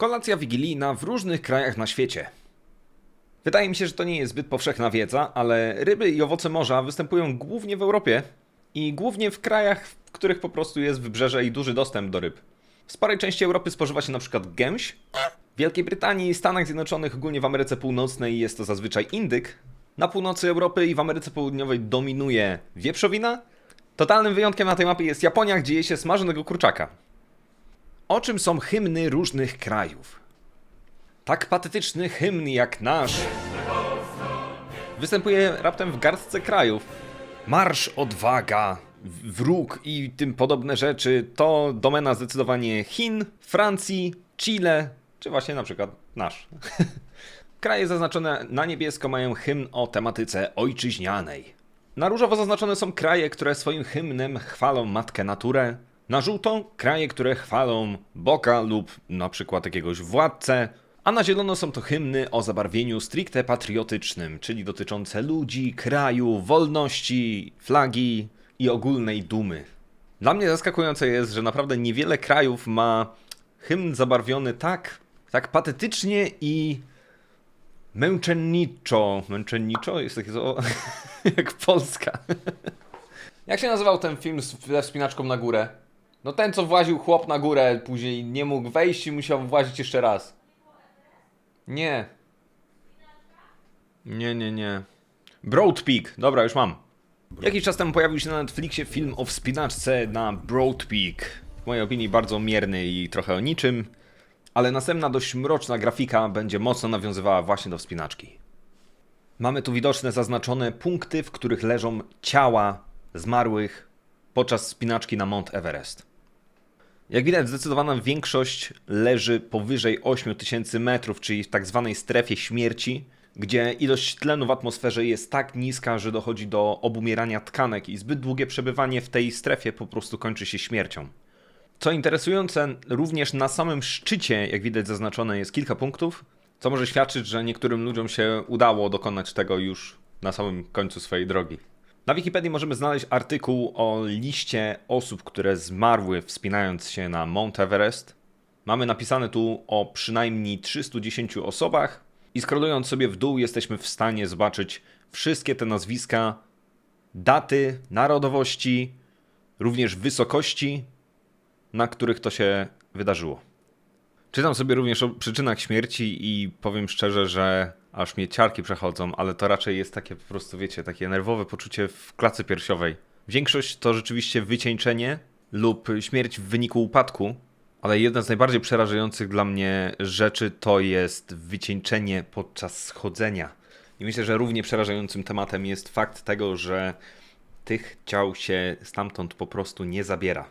Kolacja wigilijna w różnych krajach na świecie. Wydaje mi się, że to nie jest zbyt powszechna wiedza, ale ryby i owoce morza występują głównie w Europie i głównie w krajach, w których po prostu jest wybrzeże i duży dostęp do ryb. W sporej części Europy spożywa się przykład gęś. W Wielkiej Brytanii, Stanach Zjednoczonych, ogólnie w Ameryce Północnej jest to zazwyczaj indyk. Na północy Europy i w Ameryce Południowej dominuje wieprzowina. Totalnym wyjątkiem na tej mapie jest Japonia, gdzie je się smażonego kurczaka. O czym są hymny różnych krajów? Tak patetyczny hymn jak nasz występuje raptem w garstce krajów. Marsz, odwaga, wróg i tym podobne rzeczy to domena zdecydowanie Chin, Francji, Chile, czy właśnie na przykład nasz. Kraje zaznaczone na niebiesko mają hymn o tematyce ojczyźnianej. Na różowo zaznaczone są kraje, które swoim hymnem chwalą matkę naturę. Na żółto kraje, które chwalą Boga lub na przykład jakiegoś władcę. A na zielono są to hymny o zabarwieniu stricte patriotycznym, czyli dotyczące ludzi, kraju, wolności, flagi i ogólnej dumy. Dla mnie zaskakujące jest, że naprawdę niewiele krajów ma hymn zabarwiony tak, tak patetycznie i męczenniczo. Męczenniczo? Jest takie słowo jak Polska. Jak się nazywał ten film z- wspinaczką na górę? No ten, co właził chłop na górę, później nie mógł wejść i musiał włazić jeszcze raz. Nie. Nie, nie, nie. Broad Peak. Dobra, już mam. Jakiś czas temu pojawił się na Netflixie film o wspinaczce na Broad Peak. W mojej opinii bardzo mierny i trochę o niczym, ale następna dość mroczna grafika będzie mocno nawiązywała właśnie do wspinaczki. Mamy tu widoczne zaznaczone punkty, w których leżą ciała zmarłych podczas wspinaczki na Mount Everest. Jak widać, zdecydowana większość leży powyżej 8000 metrów, czyli w tak zwanej strefie śmierci, gdzie ilość tlenu w atmosferze jest tak niska, że dochodzi do obumierania tkanek i zbyt długie przebywanie w tej strefie po prostu kończy się śmiercią. Co interesujące, również na samym szczycie, jak widać zaznaczone jest kilka punktów, co może świadczyć, że niektórym ludziom się udało dokonać tego już na samym końcu swojej drogi. Na Wikipedii możemy znaleźć artykuł o liście osób, które zmarły wspinając się na Mount Everest. Mamy napisane tu o przynajmniej 310 osobach i scrollując sobie w dół jesteśmy w stanie zobaczyć wszystkie te nazwiska, daty, narodowości, również wysokości, na których to się wydarzyło. Czytam sobie również o przyczynach śmierci i powiem szczerze, że aż mnie ciarki przechodzą, ale to raczej jest takie po prostu, wiecie, takie nerwowe poczucie w klacy piersiowej. Większość to rzeczywiście wycieńczenie lub śmierć w wyniku upadku, ale jedna z najbardziej przerażających dla mnie rzeczy to jest wycieńczenie podczas schodzenia. I myślę, że równie przerażającym tematem jest fakt tego, że tych ciał się stamtąd po prostu nie zabiera.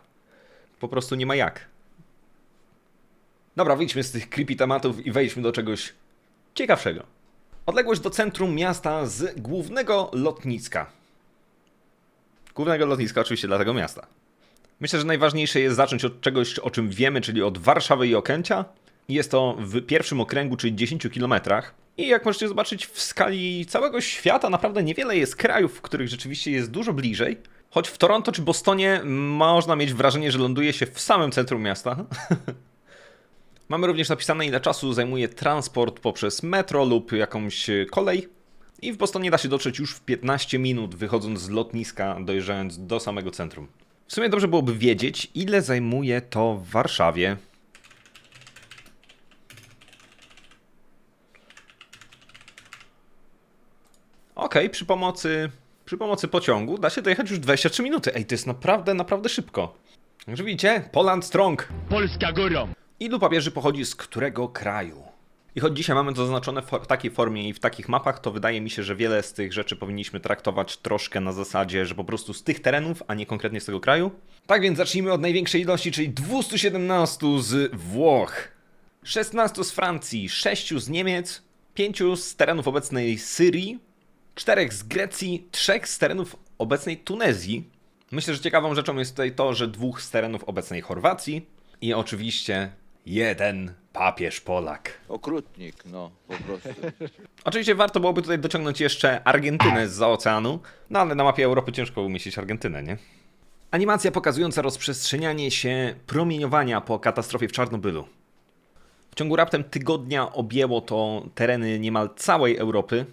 Po prostu nie ma jak. Dobra, wyjdźmy z tych creepy tematów i wejdźmy do czegoś ciekawszego. Odległość do centrum miasta z głównego lotniska. Głównego lotniska oczywiście dla tego miasta. Myślę, że najważniejsze jest zacząć od czegoś, o czym wiemy, czyli od Warszawy i Okęcia. Jest to w pierwszym okręgu, czyli 10 kilometrach. I jak możecie zobaczyć, w skali całego świata naprawdę niewiele jest krajów, w których rzeczywiście jest dużo bliżej. Choć w Toronto czy Bostonie można mieć wrażenie, że ląduje się w samym centrum miasta. Mamy również napisane, ile czasu zajmuje transport poprzez metro lub jakąś kolej. I w Bostonie da się dotrzeć już w 15 minut, wychodząc z lotniska, dojeżdżając do samego centrum. W sumie dobrze byłoby wiedzieć, ile zajmuje to w Warszawie. Okej, przy pomocy przy pomocy pociągu da się dojechać już 23 minuty. Ej, to jest naprawdę, naprawdę szybko. Także widzicie, Poland Strong. Polska górą! Ilu papieży pochodzi z którego kraju? I choć dzisiaj mamy to zaznaczone w takiej formie i w takich mapach, to wydaje mi się, że wiele z tych rzeczy powinniśmy traktować troszkę na zasadzie, że po prostu z tych terenów, a nie konkretnie z tego kraju. Tak więc zacznijmy od największej ilości, czyli 217 z Włoch, 16 z Francji, 6 z Niemiec, 5 z terenów obecnej Syrii, 4 z Grecji, 3 z terenów obecnej Tunezji. Myślę, że ciekawą rzeczą jest tutaj to, że dwóch z terenów obecnej Chorwacji i oczywiście jeden papież Polak. Okrutnik, no, po prostu. Oczywiście warto byłoby tutaj dociągnąć jeszcze Argentynę z oceanu, no ale na mapie Europy ciężko umieścić Argentynę, nie? Animacja pokazująca rozprzestrzenianie się promieniowania po katastrofie w Czarnobylu. W ciągu raptem tygodnia objęło to tereny niemal całej Europy.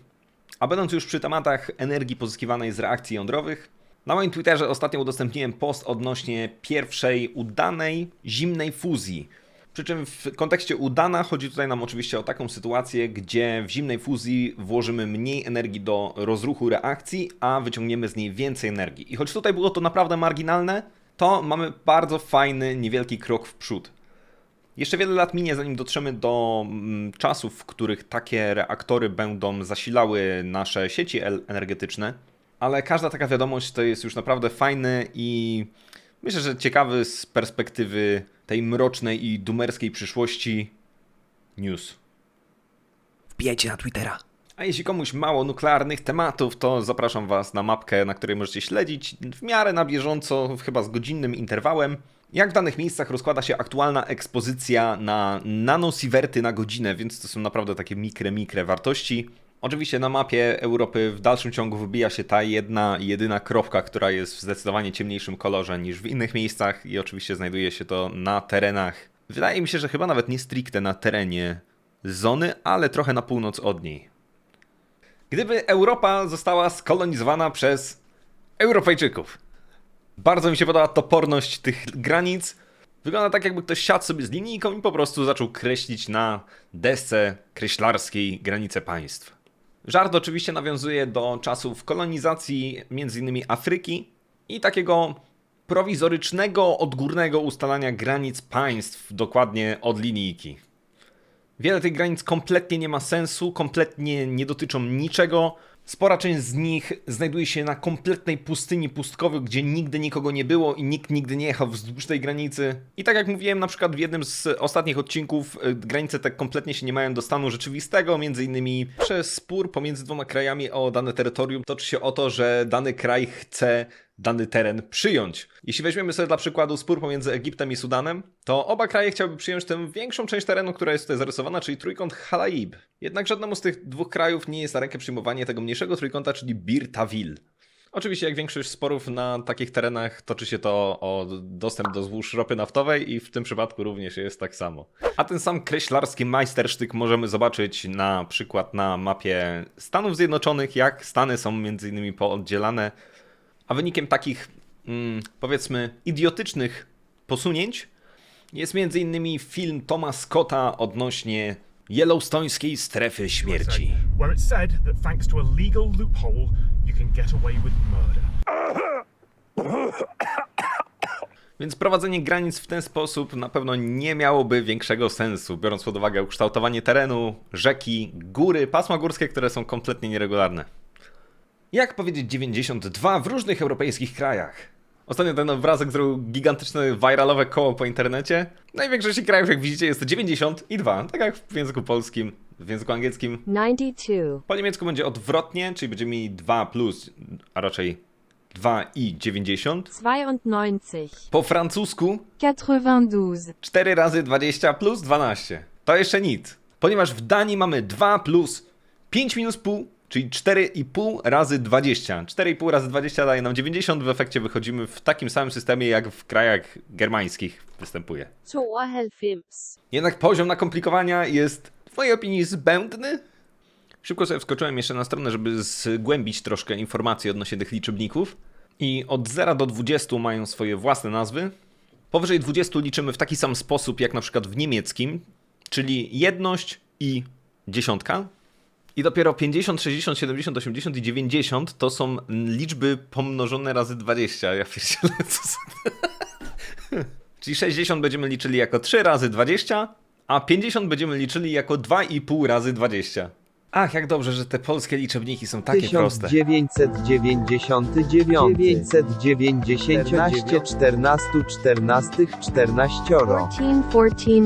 A będąc już przy tematach energii pozyskiwanej z reakcji jądrowych, na moim Twitterze ostatnio udostępniłem post odnośnie pierwszej udanej zimnej fuzji. Przy czym w kontekście udana chodzi tutaj nam oczywiście o taką sytuację, gdzie w zimnej fuzji włożymy mniej energii do rozruchu reakcji, a wyciągniemy z niej więcej energii. I choć tutaj było to naprawdę marginalne, to mamy bardzo fajny, niewielki krok w przód. Jeszcze wiele lat minie, zanim dotrzemy do mm, czasów, w których takie reaktory będą zasilały nasze sieci energetyczne, ale każda taka wiadomość to jest już naprawdę fajny i myślę, że ciekawy z perspektywy tej mrocznej i dumerskiej przyszłości news. Wbijajcie na Twittera. A jeśli komuś mało nuklearnych tematów, to zapraszam Was na mapkę, na której możecie śledzić w miarę na bieżąco, chyba z godzinnym interwałem, jak w danych miejscach rozkłada się aktualna ekspozycja na nanosiewerty na godzinę, więc to są naprawdę takie mikre, mikre wartości. Oczywiście na mapie Europy w dalszym ciągu wybija się ta jedna, jedyna kropka, która jest w zdecydowanie ciemniejszym kolorze niż w innych miejscach i oczywiście znajduje się to na terenach. Wydaje mi się, że chyba nawet nie stricte na terenie zony, ale trochę na północ od niej. Gdyby Europa została skolonizowana przez Europejczyków. Bardzo mi się podoba toporność tych granic. Wygląda tak, jakby ktoś siadł sobie z linijką i po prostu zaczął kreślić na desce kreślarskiej granice państw. Żart oczywiście nawiązuje do czasów kolonizacji m.in. Afryki i takiego prowizorycznego, odgórnego ustalania granic państw dokładnie od linijki. Wiele tych granic kompletnie nie ma sensu, kompletnie nie dotyczą niczego. Spora część z nich znajduje się na kompletnej pustyni pustkowej, gdzie nigdy nikogo nie było i nikt nigdy nie jechał wzdłuż tej granicy. I tak jak mówiłem na przykład w jednym z ostatnich odcinków, y, granice te kompletnie się nie mają do stanu rzeczywistego, między innymi przez spór pomiędzy dwoma krajami o dane terytorium toczy się o to, że dany kraj chce dany teren przyjąć. Jeśli weźmiemy sobie dla przykładu spór pomiędzy Egiptem i Sudanem, to oba kraje chciałyby przyjąć tę większą część terenu, która jest tutaj zarysowana, czyli trójkąt Halaib. Jednak żadnemu z tych dwóch krajów nie jest na rękę przyjmowanie tego mniejszego trójkąta, czyli Bir Tawil. Oczywiście, jak większość sporów na takich terenach, toczy się to o dostęp do złóż ropy naftowej i w tym przypadku również jest tak samo. A ten sam kreślarski majstersztyk możemy zobaczyć na przykład na mapie Stanów Zjednoczonych, jak Stany są między innymi pooddzielane a wynikiem takich, mm, powiedzmy, idiotycznych posunięć jest m.in. film Toma Scotta odnośnie Yellowstońskiej strefy śmierci. Więc prowadzenie granic w ten sposób na pewno nie miałoby większego sensu, biorąc pod uwagę ukształtowanie terenu, rzeki, góry, pasma górskie, które są kompletnie nieregularne. Jak powiedzieć 92 w różnych europejskich krajach? Ostatnio ten obrazek zrobił gigantyczne viralowe koło po internecie. No i w większości krajów, jak widzicie, jest to 92, tak jak w języku polskim, w języku angielskim. 92, Po niemiecku będzie odwrotnie, czyli będziemy mieli 2 plus, a raczej 2 i 90. 92, Po francusku 92, 4 razy 20 plus 12. To jeszcze nic. Ponieważ w Danii mamy 2 plus 5 minus pół, czyli 4,5 razy 20. 4,5 razy 20 daje nam 90. W efekcie wychodzimy w takim samym systemie, jak w krajach germańskich występuje. 92, Jednak poziom nakomplikowania jest w mojej opinii zbędny. Szybko sobie wskoczyłem jeszcze na stronę, żeby zgłębić troszkę informacji odnośnie tych liczebników. I od 0 do 20 mają swoje własne nazwy. Powyżej 20 liczymy w taki sam sposób jak na przykład w niemieckim, czyli jedność i dziesiątka. I dopiero 50, 60, 70, 80 i 90 to są liczby pomnożone razy 20. Ja pierdzielę. Czyli 60 będziemy liczyli jako 3 razy 20, a 50 będziemy liczyli jako 2,5 razy 20. Ach, jak dobrze, że te polskie liczebniki są takie proste. 1999 990 14 14 14 14 14, 14, 14,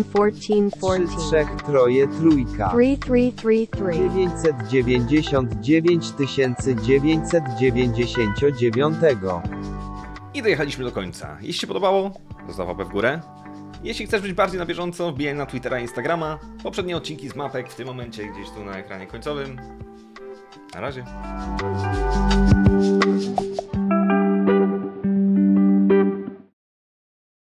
3 14, trzech troje trójka 3, 3, 3, 3, 999 999 I dojechaliśmy do końca. Jeśli się podobało, zostaw łapę w górę. Jeśli chcesz być bardziej na bieżąco, wbijaj na Twittera i Instagrama. Poprzednie odcinki z mapek w tym momencie gdzieś tu na ekranie końcowym. Na razie.